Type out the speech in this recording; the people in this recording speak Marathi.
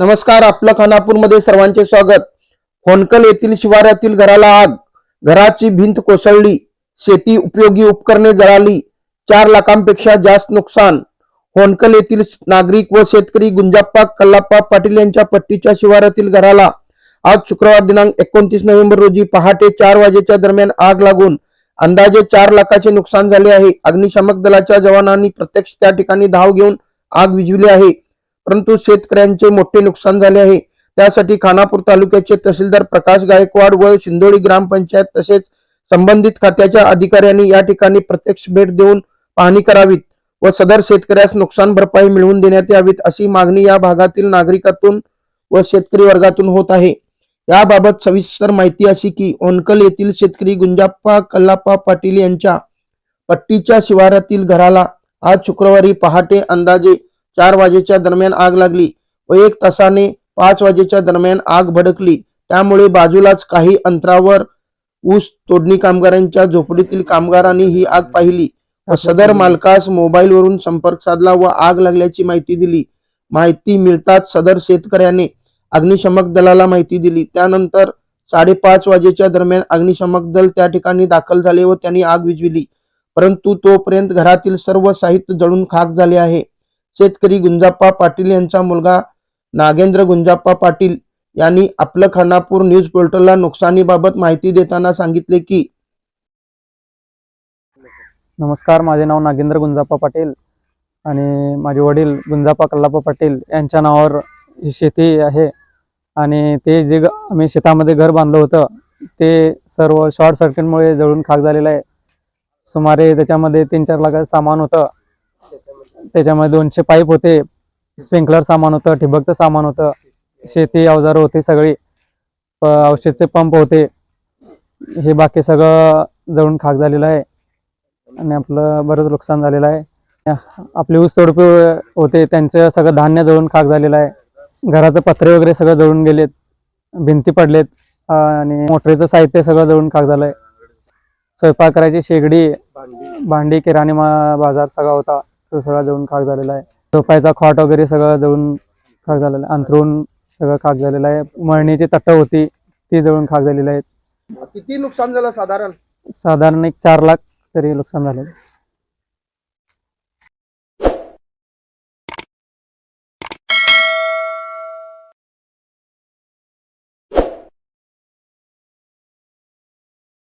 नमस्कार आपलं खानापूरमध्ये सर्वांचे स्वागत. होनकल येथील शिवारातील घराला आग. घराची भिंत कोसळली. शेती उपयोगी उपकरणे जळाली. चार लाखांपेक्षा जास्त नुकसान. होनकल येथील नागरिक व शेतकरी गुंजाप्पा कल्लाप्पा पाटील यांच्या पट्टीच्या शिवारातील घराला आज शुक्रवार दिनांक एकोणतीस नोव्हेंबर रोजी पहाटे चार वाजेच्या दरम्यान आग लागून अंदाजे चार लाखाचे नुकसान झाले आहे. अग्निशामक दलाच्या जवानांनी प्रत्यक्ष त्या ठिकाणी धाव घेऊन आग विझविली आहे. परंतु शेतकऱ्यांचे मोठे नुकसान झाले आहे. त्यासाठी खानापूर तालुक्याचे तहसीलदार प्रकाश गायकवाड व शिंदोळी ग्रामपंचायत तसेच संबंधित खात्याच्या अधिकाऱ्यांनी या ठिकाणी प्रत्यक्ष भेट देऊन पाहणी करावीत व सदर शेतकऱ्यास नुकसान भरपाई मिळवून देण्यात यावीत अशी मागणी या भागातील नागरिकातून व शेतकरी वर्गातून होत आहे. याबाबत सविस्तर माहिती अशी की ओनकल येथील शेतकरी गुंजाप्पा कल्लाप्पा पाटील यांच्या पट्टीच्या शिवारातील घराला आज शुक्रवारी पहाटे अंदाजे चार वाजेच्या दरम्यान आग लागली व एक तासाने पाच वाजेच्या दरम्यान आग भडकली. त्यामुळे बाजूलाच काही अंतरावर ऊस तोडणी कामगारांच्या झोपडीतील कामगारांनी ही आग पाहिली व सदर मालकास मोबाईलवरून संपर्क साधला व आग लागल्याची माहिती दिली. माहिती मिळताच सदर शेतकऱ्याने अग्निशमक दलाला माहिती दिली. त्यानंतर साडेपाच वाजेच्या दरम्यान अग्निशमक दल त्या ठिकाणी दाखल झाले व त्यांनी आग विझविली. परंतु तोपर्यंत घरातील सर्व साहित्य जळून खाक झाले आहे. शेतकरी गुंजाप्पा पाटील यांचा मुलगा नागेंद्र गुंजाप्पा पाटील यांनी आपलं खानापूर न्यूज पोर्टलला नुकसानीबाबत माहिती देताना सांगितले की नमस्कार माझे नाव नागेंद्र गुंजाप्पा पाटील आणि माझे वडील गुंजाप्पा कल्लाप्पा पाटील यांच्या नावावर ही शेती आहे. आणि ते जे आम्ही शेतामध्ये घर बांधलं होतं ते सर्व शॉर्ट सर्किटमुळे जळून खाक झालेलं आहे. सुमारे त्याच्यामध्ये तीन चार लाखाचं सामान होतं. त्याच्यामध्ये दोनशे पाईप होते. स्प्रिंकलर सामान होतं ठिबकचं सामान होतं. शेती अवजारं होती सगळी. प- औषधचे पंप होते. हे बाकी सगळं जळून खाक झालेलं आहे. आणि आपलं बरंच नुकसान झालेलं आहे. आपले ऊस तोडपे होते. त्यांचं सगळं धान्य जळून खाक झालेलं आहे. घराचं पत्रे वगैरे सगळं जळून गेलेत. भिंती पडलेत. आणि मोटरीचं साहित्य सगळं जळून खाक झालंय. स्वयंपाक करायची शेगडी भांडी किराणी मा बाजार सगळा होता. तो सगळा जळून खाक झालेला आहे. झोपायचा खॉट वगैरे सगळं जळून खाक झालेलं आहे. अंथरूण सगळं खाक झालेलं आहे. मळणीची तटं होती ती जळून खाक झालेली आहेत. किती नुकसान झालं साधारण? साधारण एक चार लाख तरी नुकसान झालेलं आहे.